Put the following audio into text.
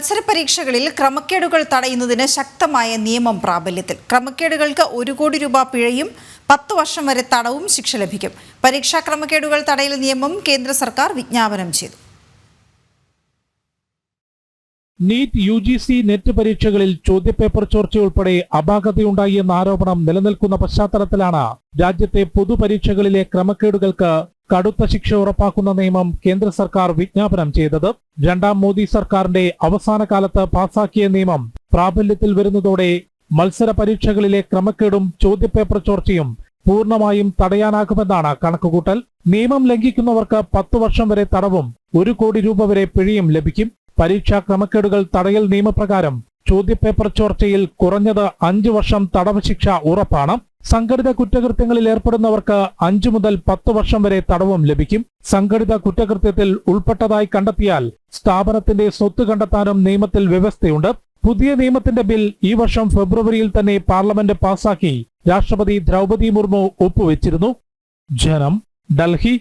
മത്സര പരീക്ഷകളിൽ ക്രമക്കേടുകൾ തടയുന്നതിന് ശക്തമായ നിയമം പ്രാബല്യത്തിൽ. ക്രമക്കേടുകൾക്ക് ഒരു കോടി രൂപ പിഴയും പത്ത് വർഷം വരെ തടവും ശിക്ഷ ലഭിക്കും. പരീക്ഷാ ക്രമക്കേടുകൾ തടയൽ നിയമം കേന്ദ്ര സർക്കാർ വിജ്ഞാപനം ചെയ്തു. NEET U G C NET പരീക്ഷകളിൽ ചോദ്യപേപ്പർ ചോർച്ചയുൾപ്പെടെ അപാകതയുണ്ടായി എന്ന ആരോപണം നിലനിൽക്കുന്ന പശ്ചാത്തലത്തിലാണ് രാജ്യത്തെ പൊതുപരീക്ഷകളിലെ ക്രമക്കേടുകൾക്ക് കടുത്ത ശിക്ഷ ഉറപ്പാക്കുന്ന നിയമം കേന്ദ്ര സർക്കാർ വിജ്ഞാപനം ചെയ്തത്. രണ്ടാം മോദി സർക്കാരിന്റെ അവസാന കാലത്ത് പാസാക്കിയ നിയമം പ്രാബല്യത്തിൽ വരുന്നതോടെ മത്സര പരീക്ഷകളിലെ ക്രമക്കേടും ചോദ്യപേപ്പർ ചോർച്ചയും പൂർണമായും തടയാനാകുമെന്നാണ് കണക്കുകൂട്ടൽ. നിയമം ലംഘിക്കുന്നവർക്ക് പത്തു വർഷം വരെ തടവും ഒരു കോടി രൂപ വരെ പിഴയും ലഭിക്കും. പരീക്ഷാ ക്രമക്കേടുകൾ തടയൽ നിയമപ്രകാരം ചോദ്യപേപ്പർ ചോർച്ചയിൽ കുറഞ്ഞത് അഞ്ചു വർഷം തടവ് ശിക്ഷ ഉറപ്പാണ്. സംഘടിത കുറ്റകൃത്യങ്ങളിൽ ഏർപ്പെടുന്നവർക്ക് അഞ്ചു മുതൽ പത്ത് വർഷം വരെ തടവും ലഭിക്കും. സംഘടിത കുറ്റകൃത്യത്തിൽ ഉൾപ്പെട്ടതായി കണ്ടെത്തിയാൽ സ്ഥാപനത്തിന്റെ സ്വത്ത് കണ്ടെത്താനും നിയമത്തിൽ വ്യവസ്ഥയുണ്ട്. പുതിയ നിയമത്തിന്റെ ബിൽ ഈ വർഷം ഫെബ്രുവരിയിൽ തന്നെ പാർലമെന്റ് പാസാക്കി. രാഷ്ട്രപതി ദ്രൗപദി മുർമു ഒപ്പുവെച്ചിരുന്നു. ജനം ഡൽഹി